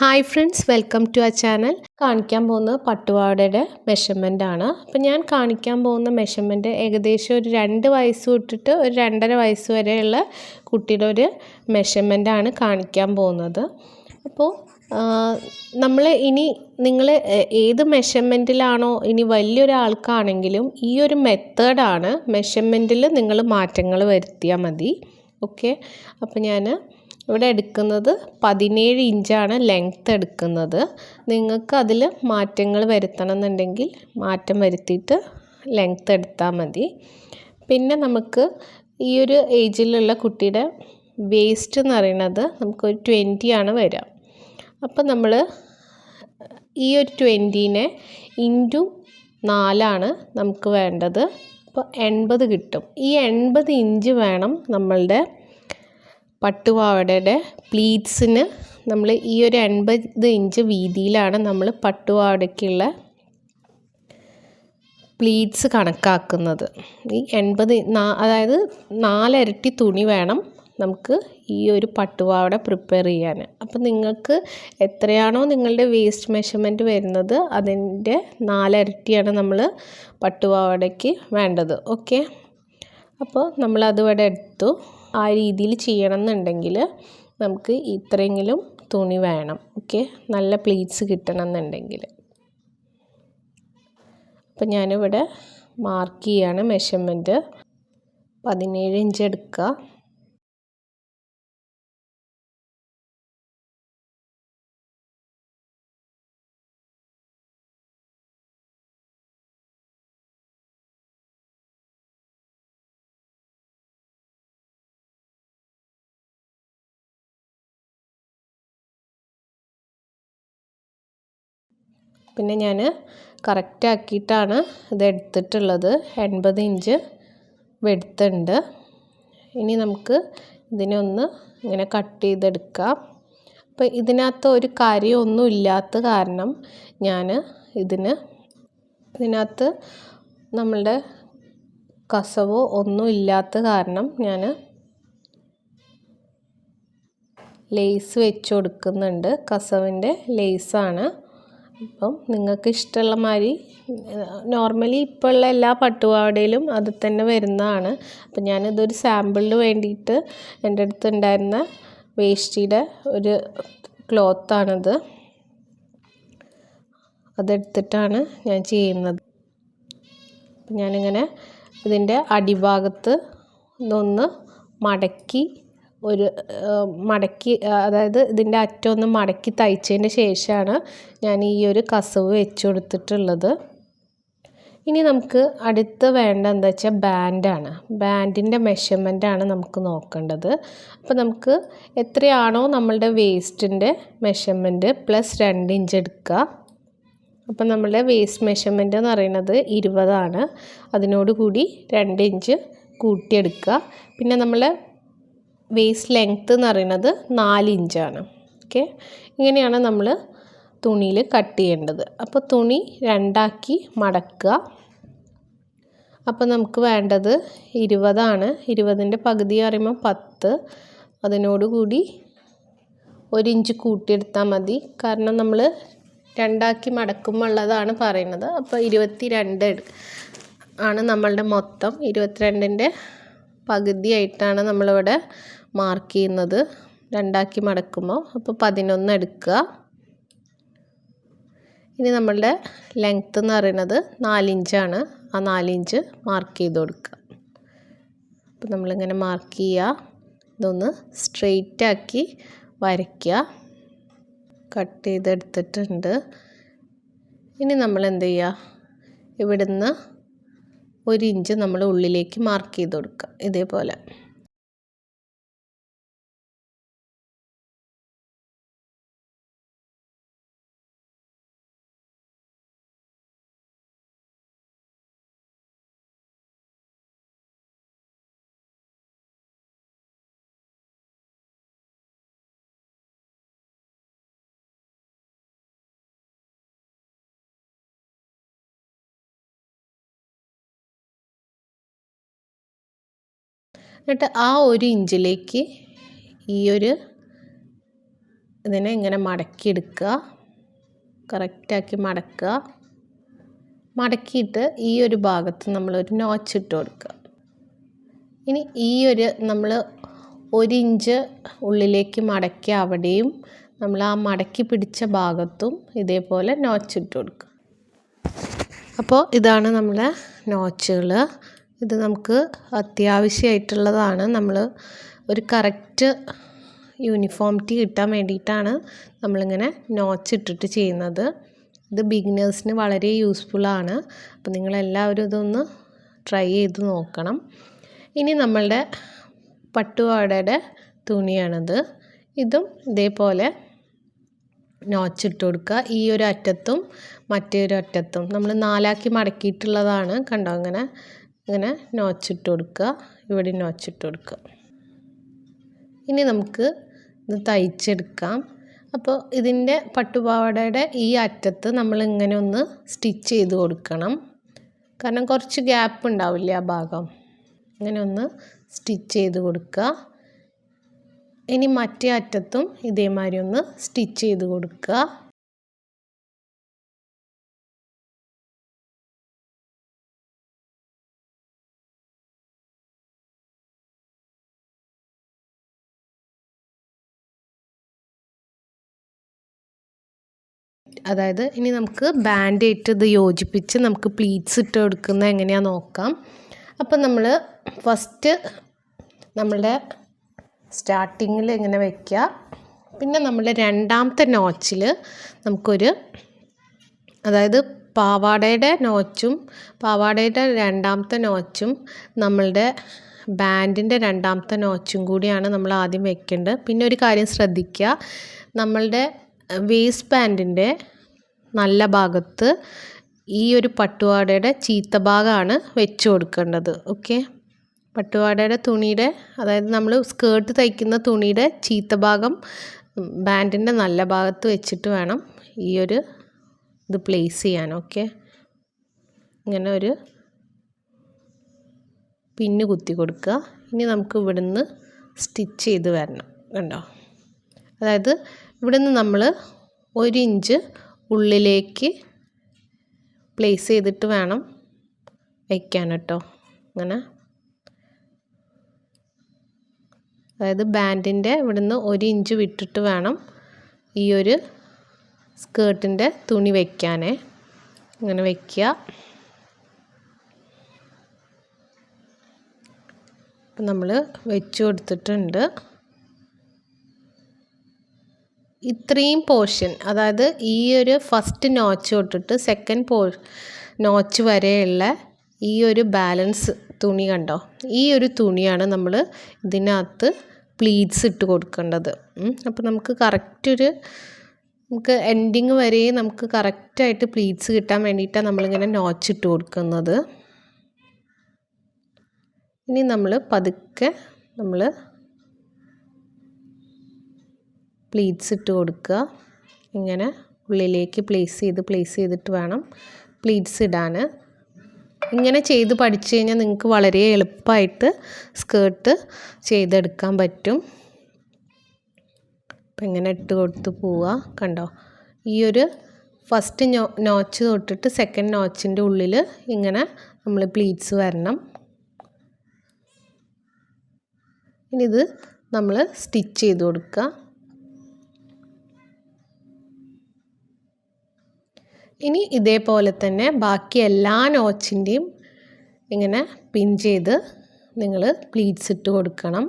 Hi friends welcome to ആ channel കാണിക്കാൻ പോകുന്നത് പട്ടുപാടയുടെ മെഷർമെന്റ് ആണ്. അപ്പം ഞാൻ കാണിക്കാൻ പോകുന്ന മെഷർമെന്റ് ഏകദേശം ഒരു രണ്ട് വയസ്സ് തൊട്ടിട്ട് ഒരു രണ്ടര വയസ്സ് വരെയുള്ള കുട്ടിയുടെ ഒരു മെഷർമെന്റ് ആണ് കാണിക്കാൻ പോകുന്നത്. അപ്പോൾ നമ്മൾ ഇനി നിങ്ങൾ ഏത് മെഷർമെന്റിലാണോ ഇനി വലിയൊരാൾക്കാണെങ്കിലും ഈ ഒരു മെത്തേഡാണ് മെഷർമെന്റിൽ നിങ്ങൾ മാറ്റങ്ങൾ വരുത്തിയാൽ മതി. ഓക്കെ അപ്പോൾ ഞാൻ ഇവിടെ എടുക്കുന്നത് പതിനേഴ് ഇഞ്ചാണ് ലെങ്ത്ത് എടുക്കുന്നത്. നിങ്ങൾക്ക് അതിൽ മാറ്റങ്ങൾ വരുത്തണം എന്നുണ്ടെങ്കിൽ മാറ്റം വരുത്തിയിട്ട് ലെങ്ത്ത് എടുത്താൽ മതി. പിന്നെ നമുക്ക് ഈ ഒരു ഏജിലുള്ള കുട്ടിയുടെ വേസ്റ്റ് എന്ന് പറയുന്നത് നമുക്കൊരു ട്വന്റി ആണ് വരിക. അപ്പോൾ നമ്മൾ ഈ ഒരു ട്വന്റീനെ ഇന്റു നാലാണ് നമുക്ക് വേണ്ടത്. അപ്പോൾ എൺപത് കിട്ടും. ഈ എൺപത് ഇഞ്ച് വേണം നമ്മളുടെ പട്ടുപാവാടയുടെ പ്ലീറ്റ്സിന് നമ്മൾ ഈ ഒരു എൺപത് ഇഞ്ച് വീതിയിലാണ് നമ്മൾ പട്ടുപാവാടയ്ക്കുള്ള പ്ലീറ്റ്സ് കണക്കാക്കുന്നത്. ഈ എൺപത് അതായത് നാലരട്ടി തുണി വേണം നമുക്ക് ഈ ഒരു പട്ടുപാവട പ്രിപ്പയർ ചെയ്യാൻ അപ്പം നിങ്ങൾക്ക് എത്രയാണോ നിങ്ങളുടെ വേസ്റ്റ് മെഷർമെന്റ് വരുന്നത് അതിന്റെ നാലരട്ടിയാണ് നമ്മൾ പട്ടുപാവടയ്ക്ക് വേണ്ടത്. ഓക്കെ അപ്പോൾ നമ്മളതിവിടെ എടുത്തു. ആ രീതിയിൽ ചെയ്യണം എന്നുണ്ടെങ്കിൽ നമുക്ക് ഇത്രയെങ്കിലും തുണി വേണം. ഓക്കെ? നല്ല പ്ലീറ്റ്സ് കിട്ടണം എന്നുണ്ടെങ്കിൽ അപ്പം ഞാനിവിടെ മാർക്ക് ചെയ്യാണ് മെഷർമെന്റ്. പതിനേഴ് ഇഞ്ച് എടുക്കുക. പിന്നെ ഞാൻ കറക്റ്റ് ആക്കിയിട്ടാണ് ഇത് എടുത്തിട്ടുള്ളത്. എൺപത് ഇഞ്ച് വെടുത്തുണ്ട്. ഇനി നമുക്ക് ഇതിനെ ഒന്ന് ഇങ്ങനെ കട്ട് ചെയ്തെടുക്കാം. അപ്പോൾ ഇതിനകത്ത് ഒരു കാര്യമൊന്നും ഇല്ലാത്ത കാരണം ഞാൻ ഇതിന് ഇതിനകത്ത് നമ്മളുടെ കസവോ ഒന്നും ഇല്ലാത്ത കാരണം ഞാൻ ലേസ് വെച്ച് കൊടുക്കുന്നുണ്ട്. കസവിന്റെ ലേസാണ് അപ്പം നിങ്ങൾക്ക് ഇഷ്ടമുള്ള മാതിരി നോർമലി ഇപ്പോൾ ഉള്ള എല്ലാ പട്ടുപാവടയിലും അത് തന്നെ വരുന്നതാണ്. അപ്പം ഞാനിതൊരു സാമ്പിളിന് വേണ്ടിയിട്ട് എന്റെ അടുത്ത് ഉണ്ടായിരുന്ന വേഷ്ടിയുടെ ഒരു ക്ലോത്താണിത് അതെടുത്തിട്ടാണ് ഞാൻ ചെയ്യുന്നത്. ഞാനിങ്ങനെ ഇതിന്റെ അടിഭാഗത്ത് ഇതൊന്ന് മടക്കി ഒരു മടക്കി അതായത് ഇതിന്റെ അറ്റം ഒന്ന് മടക്കി തയ്ച്ചതിന് ശേഷമാണ് ഞാൻ ഈ ഒരു കസവ് വെച്ച് കൊടുത്തിട്ടുള്ളത്. ഇനി നമുക്ക് അടുത്ത് വേണ്ട എന്താ വെച്ചാൽ ബാൻഡാണ് ബാൻഡിന്റെ മെഷർമെന്റാണ് നമുക്ക് നോക്കേണ്ടത്. അപ്പോൾ നമുക്ക് എത്രയാണോ നമ്മളുടെ വേസ്റ്റിന്റെ മെഷർമെന്റ് പ്ലസ് രണ്ട് ഇഞ്ച് എടുക്കുക അപ്പം നമ്മളുടെ വേസ്റ്റ് മെഷർമെന്റ് എന്ന് പറയുന്നത് ഇരുപതാണ്. അതിനോട് കൂടി രണ്ട് ഇഞ്ച് കൂട്ടിയെടുക്കുക പിന്നെ നമ്മൾ വേസ്റ്റ് ലെങ്ത്ത് എന്ന് പറയുന്നത് നാല് ഇഞ്ചാണ് ഓക്കെ ഇങ്ങനെയാണ് നമ്മൾ തുണിയിൽ കട്ട് ചെയ്യേണ്ടത്. അപ്പോൾ തുണി രണ്ടാക്കി മടക്കുക. അപ്പോൾ നമുക്ക് വേണ്ടത് ഇരുപതാണ്. ഇരുപതിന്റെ പകുതി പറയുമ്പോൾ പത്ത്. അതിനോടുകൂടി ഒരിഞ്ച് കൂട്ടിയെടുത്താൽ മതി. കാരണം നമ്മൾ രണ്ടാക്കി മടക്കുമ്പോൾ ഉള്ളതാണ് പറയുന്നത്. അപ്പോൾ ഇരുപത്തി രണ്ട് ആണ് നമ്മളുടെ മൊത്തം. ഇരുപത്തിരണ്ടിന്റെ പകുതിയായിട്ടാണ് നമ്മളിവിടെ മാർക്ക് ചെയ്യുന്നത് രണ്ടാക്കി മടക്കുമ്പോൾ അപ്പോൾ പതിനൊന്ന് എടുക്കുക. ഇനി നമ്മളുടെ ലെങ്ത്ത് എന്ന് പറയുന്നത് നാലിഞ്ചാണ് ആ നാലിഞ്ച് മാർക്ക് ചെയ്ത് കൊടുക്കുക. അപ്പോൾ നമ്മളിങ്ങനെ മാർക്ക് ചെയ്യുക. ഇതൊന്ന് സ്ട്രെയിറ്റ് ആക്കി വരയ്ക്കുക. കട്ട് ചെയ്തെടുത്തിട്ടുണ്ട്. ഇനി നമ്മൾ എന്ത് ചെയ്യുക? ഇവിടുന്ന് ഒരു ഇഞ്ച് നമ്മൾ ഉള്ളിലേക്ക് മാർക്ക് ചെയ്ത് കൊടുക്കുക. ഇതേപോലെ. എന്നിട്ട് ആ ഒരു ഇഞ്ചിലേക്ക് ഈ ഒരു ഇതിനെ ഇങ്ങനെ മടക്കിയെടുക്കുക. കറക്റ്റാക്കി മടക്കുക. മടക്കിയിട്ട് ഈ ഒരു ഭാഗത്ത് നമ്മളൊരു നോച്ച് ഇട്ട് കൊടുക്കുക. ഇനി ഈ ഒരു നമ്മൾ ഒരു ഇഞ്ച് ഉള്ളിലേക്ക് മടക്കി അവിടെയും നമ്മൾ ആ മടക്കി പിടിച്ച ഭാഗത്തും ഇതേപോലെ നോച്ച് ഇട്ട് കൊടുക്കുക. അപ്പോൾ ഇതാണ് നമ്മളെ നോച്ചുകൾ ഇത് നമുക്ക് അത്യാവശ്യമായിട്ടുള്ളതാണ് നമ്മൾ ഒരു കറക്റ്റ് യൂണിഫോമിറ്റി കിട്ടാൻ വേണ്ടിയിട്ടാണ് നമ്മളിങ്ങനെ നോച്ച് ഇട്ടിട്ട് ചെയ്യുന്നത്. ഇത് ബിഗിനേഴ്സിന് വളരെ യൂസ്ഫുള്ളാണ് അപ്പോൾ നിങ്ങളെല്ലാവരും ഇതൊന്ന് ട്രൈ ചെയ്ത് നോക്കണം. ഇനി നമ്മളുടെ പട്ടുപാടയുടെ തുണിയാണിത്. ഇതും ഇതേപോലെ നോച്ചിട്ട് കൊടുക്കുക. ഈ ഒരു അറ്റത്തും മറ്റേ ഒരു അറ്റത്തും. നമ്മൾ നാലാക്കി മടക്കിയിട്ടുള്ളതാണ്. കണ്ടോ? അങ്ങനെ ഇങ്ങനെ നോച്ചിട്ട് കൊടുക്കുക. ഇവിടെ നോച്ചിട്ട് കൊടുക്കുക. ഇനി നമുക്ക് ഇത് തയ്ച്ചെടുക്കാം. അപ്പോൾ ഇതിന്റെ പട്ടുപാവാടയുടെ ഈ അറ്റത്ത് നമ്മൾ ഇങ്ങനെ ഒന്ന് സ്റ്റിച്ച് ചെയ്ത് കൊടുക്കണം. കാരണം കുറച്ച് ഗ്യാപ്പ് ഉണ്ടാവില്ലേ ആ ഭാഗം. ഇങ്ങനെ ഒന്ന് സ്റ്റിച്ച് ചെയ്ത് കൊടുക്കുക. ഇനി മറ്റേ അറ്റത്തും ഇതേമാതിരി ഒന്ന് സ്റ്റിച്ച് ചെയ്ത് കൊടുക്കുക. അതായത് ഇനി നമുക്ക് ബാൻഡേറ്റ് ഇത് യോജിപ്പിച്ച് നമുക്ക് പ്ലീറ്റ്സ് ഇട്ട് കൊടുക്കുന്നത് എങ്ങനെയാണെന്ന് നോക്കാം. അപ്പം നമ്മൾ ഫസ്റ്റ് നമ്മളുടെ സ്റ്റാർട്ടിങ്ങിൽ ഇങ്ങനെ വയ്ക്കുക പിന്നെ നമ്മൾ രണ്ടാമത്തെ നോച്ചിൽ നമുക്കൊരു അതായത് പാവാടയുടെ നോച്ചും പാവാടയുടെ രണ്ടാമത്തെ നോച്ചും നമ്മളുടെ ബാൻഡിന്റെ രണ്ടാമത്തെ നോച്ചും കൂടിയാണ് നമ്മൾ ആദ്യം വെക്കേണ്ടത്. പിന്നെ ഒരു കാര്യം ശ്രദ്ധിക്കുക നമ്മളുടെ വേസ്റ്റ് പാന്റിന്റെ നല്ല ഭാഗത്ത് ഈ ഒരു പട്ടുപാടയുടെ ചീത്ത ഭാഗമാണ് വെച്ച് കൊടുക്കേണ്ടത് ഓക്കെ പട്ടുപാടയുടെ തുണിയുടെ അതായത് നമ്മൾ സ്കേർട്ട് തയ്ക്കുന്ന തുണിയുടെ ചീത്ത ഭാഗം ബാൻഡിന്റെ നല്ല ഭാഗത്ത് വെച്ചിട്ട് വേണം ഈ ഒരു ഇത് പ്ലേസ് ചെയ്യാൻ ഓക്കെ ഇങ്ങനെ ഒരു പിന്ന് കുത്തി കൊടുക്കുക. ഇനി നമുക്ക് ഇവിടുന്ന് സ്റ്റിച്ച് ചെയ്ത് വരണം കണ്ടോ? അതായത് ഇവിടുന്ന് നമ്മൾ ഒരു ഇഞ്ച് ഉള്ളിലേക്ക് പ്ലേസ് ചെയ്തിട്ട് വേണം വയ്ക്കാൻ കേട്ടോ. അങ്ങനെ അതായത് ബാൻഡിന്റെ ഇവിടുന്ന് ഒരു ഇഞ്ച് വിട്ടിട്ട് വേണം ഈ ഒരു സ്കേർട്ടിന്റെ തുണി വയ്ക്കാനേ ഇങ്ങനെ വയ്ക്കുക അപ്പം നമ്മൾ വെച്ച് കൊടുത്തിട്ടുണ്ട്. ഇത്രയും പോർഷൻ അതായത് ഈ ഒരു ഫസ്റ്റ് നോച്ച് തൊട്ടിട്ട് സെക്കൻഡ് പോ നോച്ച് വരെയുള്ള ഈ ഒരു ബാലൻസ് തുണി കണ്ടോ? ഈ ഒരു തുണിയാണ് നമ്മൾ ഇതിനകത്ത് പ്ലീറ്റ്സ് ഇട്ട് കൊടുക്കേണ്ടത്. അപ്പോൾ നമുക്ക് കറക്റ്റ് ഒരു നമുക്ക് എൻഡിങ് വരെ നമുക്ക് കറക്റ്റായിട്ട് പ്ലീറ്റ്സ് കിട്ടാൻ വേണ്ടിയിട്ടാണ് നമ്മളിങ്ങനെ നോച്ച് ഇട്ട് കൊടുക്കുന്നത്. ഇനി നമ്മൾ പതുക്കെ നമ്മൾ പ്ലീറ്റ്സ് ഇട്ട് കൊടുക്കുക. ഇങ്ങനെ ഉള്ളിലേക്ക് പ്ലേസ് ചെയ്ത് പ്ലേസ് ചെയ്തിട്ട് വേണം പ്ലീറ്റ്സ് ഇടാൻ. ഇങ്ങനെ ചെയ്ത് പഠിച്ചു കഴിഞ്ഞാൽ നിങ്ങൾക്ക് വളരെ എളുപ്പമായിട്ട് സ്കേർട്ട് ചെയ്തെടുക്കാൻ പറ്റും. അപ്പം ഇങ്ങനെ ഇട്ട് കൊടുത്ത് പോവുക. കണ്ടോ? ഈ ഒരു ഫസ്റ്റ് നോ നോച്ച് തൊട്ടിട്ട് സെക്കൻഡ് നോച്ചിന്റെ ഉള്ളിൽ ഇങ്ങനെ നമ്മൾ പ്ലീറ്റ്സ് വരണം. ഇനി ഇത് നമ്മൾ സ്റ്റിച്ച് ചെയ്ത് കൊടുക്കുക. ഇനി ഇതേപോലെ തന്നെ ബാക്കി എല്ലാ നോച്ചിന്റെയും ഇങ്ങനെ പിൻ ചെയ്ത് നിങ്ങൾ പ്ലീറ്റ്സ് ഇട്ട് കൊടുക്കണം.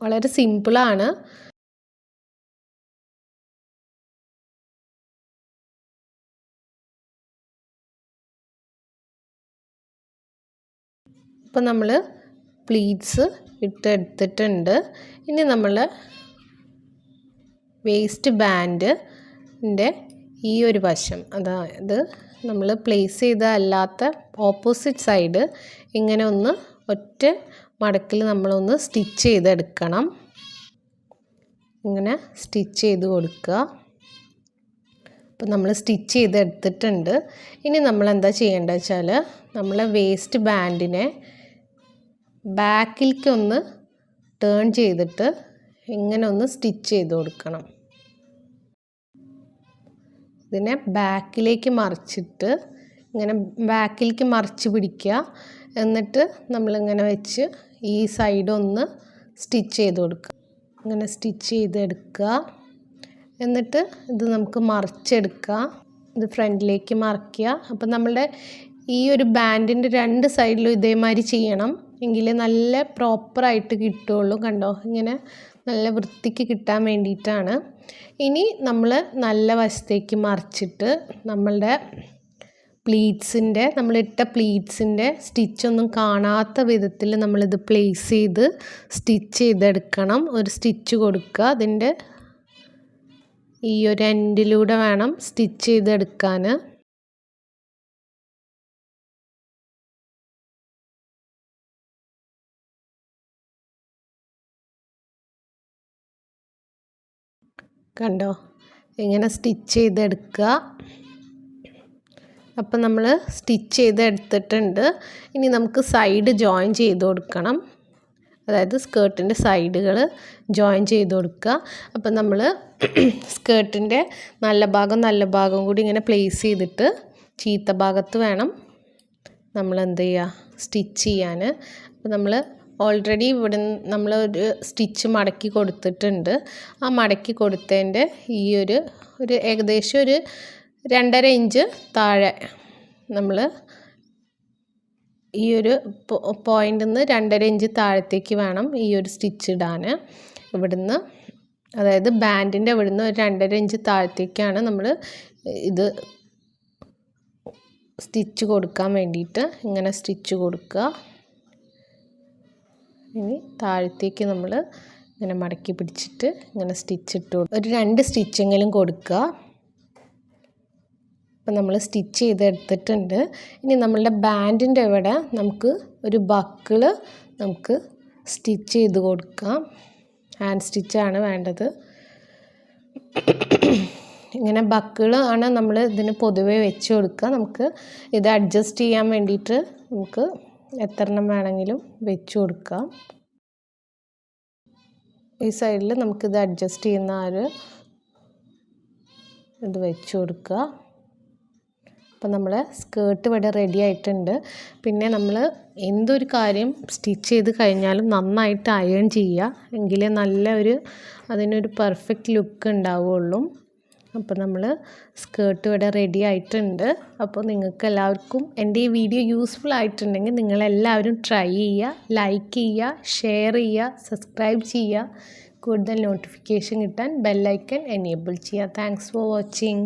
വളരെ സിമ്പിളാണ് ഇപ്പം നമ്മൾ പ്ലീറ്റ്സ് ഇട്ടെടുത്തിട്ടുണ്ട് ഇനി നമ്മൾ വേസ്റ്റ് ബാൻഡിന്റെ ഈ ഒരു വശം. അതായത് നമ്മൾ പ്ലേസ് ചെയ്ത അല്ലാത്ത ഓപ്പോസിറ്റ് സൈഡ് ഇങ്ങനെ ഒന്ന് ഒറ്റ മടക്കിൽ നമ്മളൊന്ന് സ്റ്റിച്ച് ചെയ്തെടുക്കണം. ഇങ്ങനെ സ്റ്റിച്ച് ചെയ്ത് കൊടുക്കുക. അപ്പോൾ നമ്മൾ സ്റ്റിച്ച് ചെയ്തെടുത്തിട്ടുണ്ട്. ഇനി നമ്മൾ എന്താ ചെയ്യേണ്ടത് വെച്ചാൽ നമ്മളെ വേസ്റ്റ് ബാൻഡിനെ ബാക്കിലേക്ക് ഒന്ന് ടേൺ ചെയ്തിട്ട് ഇങ്ങനെ ഒന്ന് സ്റ്റിച്ച് ചെയ്ത് കൊടുക്കണം. ഇതിനെ ബാക്കിലേക്ക് മറിച്ചിട്ട് ഇങ്ങനെ ബാക്കിലേക്ക് മറിച്ച് പിടിക്കുക. എന്നിട്ട് നമ്മളിങ്ങനെ വെച്ച് ഈ സൈഡ് ഒന്ന് സ്റ്റിച്ച് ചെയ്ത് കൊടുക്കുക. ഇങ്ങനെ സ്റ്റിച്ച് ചെയ്തെടുക്കുക എന്നിട്ട് ഇത് നമുക്ക് മറിച്ചെടുക്കുക. ഇത് ഫ്രണ്ടിലേക്ക് മറിക്കുക. അപ്പം നമ്മളുടെ ഈ ഒരു ബാൻഡിന്റെ രണ്ട് സൈഡിലും ഇതേമാതിരി ചെയ്യണം. എങ്കിലേ നല്ല പ്രോപ്പറായിട്ട് കിട്ടുള്ളൂ കണ്ടോ? ഇങ്ങനെ നല്ല വൃത്തിക്ക് കിട്ടാൻ വേണ്ടിയിട്ടാണ്. ഇനി നമ്മൾ നല്ല വശത്തേക്ക് മറിച്ചിട്ട് നമ്മളുടെ പ്ലീറ്റ്സിന്റെ നമ്മളിട്ട പ്ലീറ്റ്സിന്റെ സ്റ്റിച്ചൊന്നും കാണാത്ത വിധത്തിൽ നമ്മളിത് പ്ലേസ് ചെയ്ത് സ്റ്റിച്ച് ചെയ്തെടുക്കണം. ഒരു സ്റ്റിച്ച് കൊടുക്കുക. അതിന്റെ ഈ ഒരു എൻഡിലൂടെ വേണം സ്റ്റിച്ച് ചെയ്തെടുക്കാൻ കണ്ടോ? ഇങ്ങനെ സ്റ്റിച്ച് ചെയ്തെടുക്കുക. അപ്പം നമ്മൾ സ്റ്റിച്ച് ചെയ്തെടുത്തിട്ടുണ്ട്. ഇനി നമുക്ക് സൈഡ് ജോയിൻ ചെയ്ത് കൊടുക്കണം. അതായത് സ്കേർട്ടിന്റെ സൈഡുകൾ ജോയിൻ ചെയ്ത് കൊടുക്കുക. അപ്പം നമ്മൾ സ്കേർട്ടിന്റെ നല്ല ഭാഗം നല്ല ഭാഗം കൂടി ഇങ്ങനെ പ്ലേസ് ചെയ്തിട്ട് ചീത്ത ഭാഗത്ത് വേണം നമ്മൾ എന്ത് ചെയ്യുക? സ്റ്റിച്ച് ചെയ്യാൻ. അപ്പം നമ്മൾ ഓൾറെഡി ഇവിടെ നമ്മൾ ഒരു സ്റ്റിച്ച് മടക്കി കൊടുത്തിട്ടുണ്ട്. ആ മടക്കി കൊടുത്തതിന്റെ ഈ ഒരു ഒരു ഏകദേശം ഒരു രണ്ടര ഇഞ്ച് താഴെ നമ്മൾ ഈ ഒരു പോയിന്റിൽ നിന്ന് രണ്ടര ഇഞ്ച് താഴത്തേക്ക് വേണം ഈ ഒരു സ്റ്റിച്ച് ഇടാൻ ഇവിടുന്ന് അതായത് ബാൻഡിന്റെ ഇവിടുന്ന് ഒരു രണ്ടര ഇഞ്ച് താഴത്തേക്കാണ് നമ്മൾ ഇത് സ്റ്റിച്ച് കൊടുക്കാൻ വേണ്ടിയിട്ട് ഇങ്ങനെ സ്റ്റിച്ച് കൊടുക്കുക. ഇനി താഴത്തേക്ക് നമ്മൾ ഇങ്ങനെ മടക്കി പിടിച്ചിട്ട് ഇങ്ങനെ സ്റ്റിച്ച് ഇട്ടു ഒരു രണ്ട് സ്റ്റിച്ചെങ്കിലും കൊടുക്കുക. അപ്പം നമ്മൾ സ്റ്റിച്ച് ചെയ്തെടുത്തിട്ടുണ്ട്. ഇനി നമ്മളുടെ ബാൻഡിന്റെ ഇവിടെ നമുക്ക് ഒരു ബക്കിൾ നമുക്ക് സ്റ്റിച്ച് ചെയ്ത് കൊടുക്കാം. ഹാൻഡ് സ്റ്റിച്ചാണ് വേണ്ടത്. ഇങ്ങനെ ബക്കിൾ ആണ് നമ്മൾ ഇതിന് പൊതുവെ വെച്ച് കൊടുക്കുക. നമുക്ക് ഇത് അഡ്ജസ്റ്റ് ചെയ്യാൻ വേണ്ടിയിട്ട് നമുക്ക് എത്ര വേണമെങ്കിലും വെച്ച് കൊടുക്കാം. ഈ സൈഡിൽ നമുക്കിത് അഡ്ജസ്റ്റ് ചെയ്യുന്ന ആ ഒരു ഇത് വെച്ച് കൊടുക്കുക. അപ്പം നമ്മൾ സ്കേർട്ട് ഇവിടെ റെഡി ആയിട്ടുണ്ട്. പിന്നെ നമ്മൾ എന്തൊരു കാര്യം സ്റ്റിച്ച് ചെയ്ത് കഴിഞ്ഞാലും നന്നായിട്ട് അയൺ ചെയ്യുക. എങ്കിലേ നല്ല ഒരു അതിനൊരു പെർഫെക്റ്റ് ലുക്ക് ഉണ്ടാവുള്ളൂ അപ്പോൾ നമ്മൾ സ്കേർട്ട് ഇവിടെ റെഡി ആയിട്ടുണ്ട്. അപ്പോൾ നിങ്ങൾക്ക് എല്ലാവർക്കും എന്റെ ഈ വീഡിയോ യൂസ്ഫുൾ ആയിട്ടുണ്ടെങ്കിൽ നിങ്ങളെല്ലാവരും ട്രൈ ചെയ്യുക ലൈക്ക് ചെയ്യുക ഷെയർ ചെയ്യുക സബ്സ്ക്രൈബ് ചെയ്യുക. കൂടുതൽ നോട്ടിഫിക്കേഷൻ കിട്ടാൻ ബെല്ലൈക്കൺ എനേബിൾ ചെയ്യുക. Thanks for watching